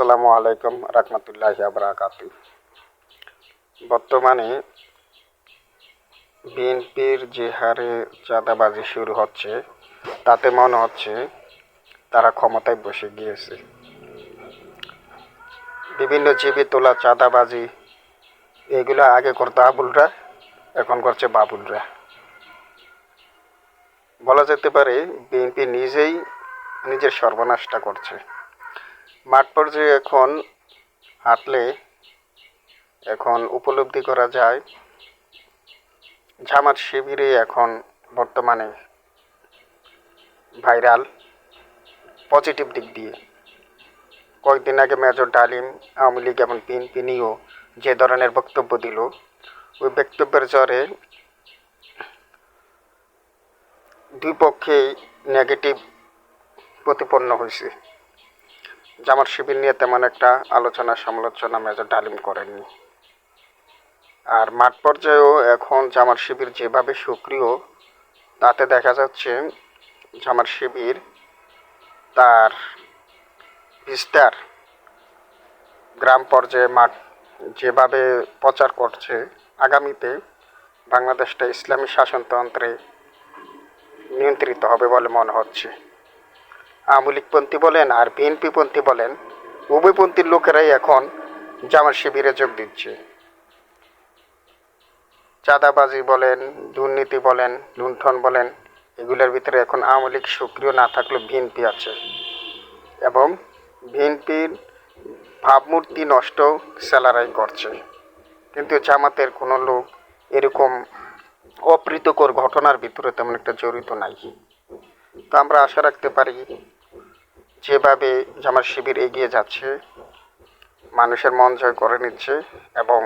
আসসালামু আলাইকুম রহমতুল্লাহ আবরাকাতু বর্তমানে বিএনপির যে হারে চাঁদাবাজি শুরু হচ্ছে, তাতে মনে হচ্ছে তারা ক্ষমতায় বসে গিয়েছে। বিভিন্ন জীবী তোলা চাঁদাবাজি, এগুলো আগে করতো আবুলরা, এখন করছে বাবুলরা। বলা যেতে পারে বিএনপি নিজেই নিজের সর্বনাশটা করছে। মাঠ পর্যায়ে এখন হাঁটলে এখন উপলব্ধি করা যায় জামাত শিবিরে এখন বর্তমানে ভাইরাল পজিটিভ দিক দিয়ে। কয়েকদিন আগে মেজর ডালিম, আওয়ামী লীগ এবং বিএনপি নিয়েও যে ধরনের বক্তব্য দিল, ওই বক্তব্যের জ্বরে দুই পক্ষেই নেগেটিভ প্রতিপন্ন হয়েছে। জামাত শিবির নিয়ে তেমন একটা আলোচনা সমালোচনা মেজর ডালিম করেননি। আর মাঠ পর্যায়েও এখন জামাত শিবির যেভাবে সক্রিয়, তাতে দেখা যাচ্ছে জামাত শিবির তার বিস্তার গ্রাম পর্যায়ে মাঠ যেভাবে প্রচার করছে, আগামীতে বাংলাদেশটা ইসলামী শাসনতন্ত্রে নিয়ন্ত্রিত হবে বলে মনে হচ্ছে। আওয়ামী লীগপন্থী বলেন আর বিএনপিপন্থী বলেন উভয়পন্থীর লোকেরাই এখন জামাত শিবিরে যোগ দিচ্ছে। চাঁদাবাজি বলেন, দুর্নীতি বলেন, লুণ্ঠন বলেন, এগুলোর ভিতরে এখন আওয়ামী লীগ সক্রিয় না থাকলেও বিএনপি আছে। এবং বিএনপির ভাবমূর্তি নষ্ট স্যালারাই করছে। কিন্তু জামাতের কোনো লোক এরকম অপ্রীতকর ঘটনার ভিতরে তেমন একটা জড়িত নাই। তো আমরা আশা রাখতে পারি যেভাবে জামার শিবির এগিয়ে যাচ্ছে, মানুষের মন জয় করে নিচ্ছে এবং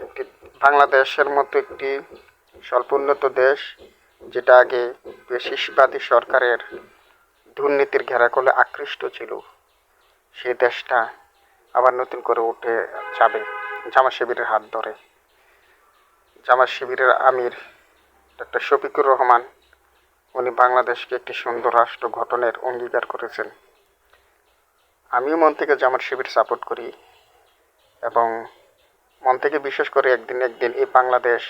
একটি বাংলাদেশের মতো একটি স্বল্পোন্নত দেশ, যেটা আগে পেশিসবাদী সরকারের দুর্নীতির ঘেরাকলে আকৃষ্ট ছিল, সেই দেশটা আবার নতুন করে উঠে যাবে জামা শিবিরের হাত ধরে। জামা শিবিরের আমির ডক্টর শফিকুর রহমান উনি বাংলাদেশকে একটি সুন্দর রাষ্ট্র গঠনের অঙ্গীকার করেছেন। আমিও মন থেকে জামাত শিবির সাপোর্ট করি এবং মন থেকে বিশেষ করে একদিন একদিন এই বাংলাদেশ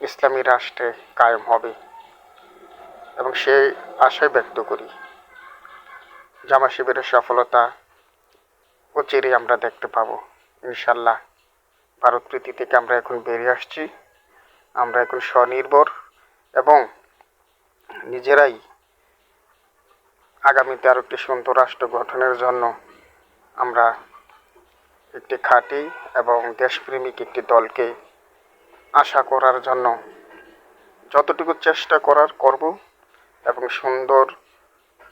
ইসলামী রাষ্ট্রে কায়েম হবে এবং সেই আশাই ব্যক্ত করি। জামা শিবিরের সফলতা অচিরে আমরা দেখতে পাবো। ইনশাল্লাহ ভারত প্রীতি থেকে আমরা এখন বেরিয়ে আসছি। আমরা এখন স্বনির্ভর এবং নিজেরাই আগামীতে আরও একটি সুন্দর রাষ্ট্র গঠনের জন্য আমরা একটি খাঁটি এবং দেশপ্রেমিক একটি দলকে আশা করার জন্য যতটুকু চেষ্টা করার করব এবং সুন্দর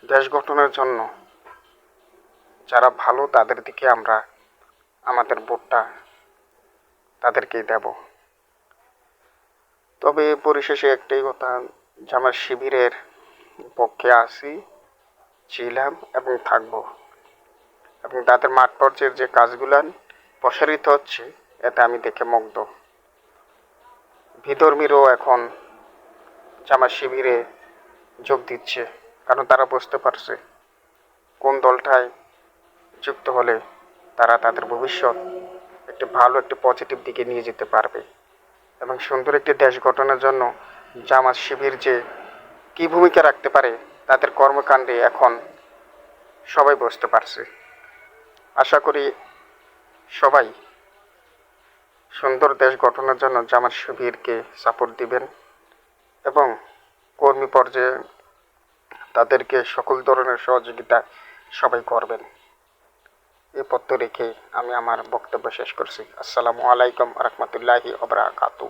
দেশ গঠনের জন্য যারা ভালো তাদের দিকে আমরা আমাদের ভোটটা তাদেরকেই দেব। তবে পরিশেষে একটাই কথা আমার শিবিরের পক্ষে আসি ছিলাম এবং থাকব। এবং তাদের মাঠ পর্যায়ের যে কাজগুলান প্রসারিত হচ্ছে, এতে আমি দেখে মুগ্ধ। বিধর্মীরও এখন জামা শিবিরে যোগ দিচ্ছে, কারণ তারা বুঝতে পারছে কোন দলটায় যুক্ত হলে তারা তাদের ভবিষ্যৎ একটি ভালো, একটি পজিটিভ দিকে নিয়ে যেতে পারবে। এবং সুন্দর একটি দেশ গঠনের জন্য জামাত শিবির যে কী ভূমিকা রাখতে পারে, তাদের কর্মকাণ্ডে এখন সবাই বুঝতে পারছে। আশা করি সবাই সুন্দর দেশ গঠনের জন্য জামাত শিবিরকে সাপোর্ট দিবেন এবং কর্মী পর্যায়ে তাদেরকে সকল ধরনের সহযোগিতা সবাই করবেন। এই পত্র রেখে আমি আমার বক্তব্য শেষ করছি। আসসালামু আলাইকুম রহমতুল্লাহি ওবরাকাতু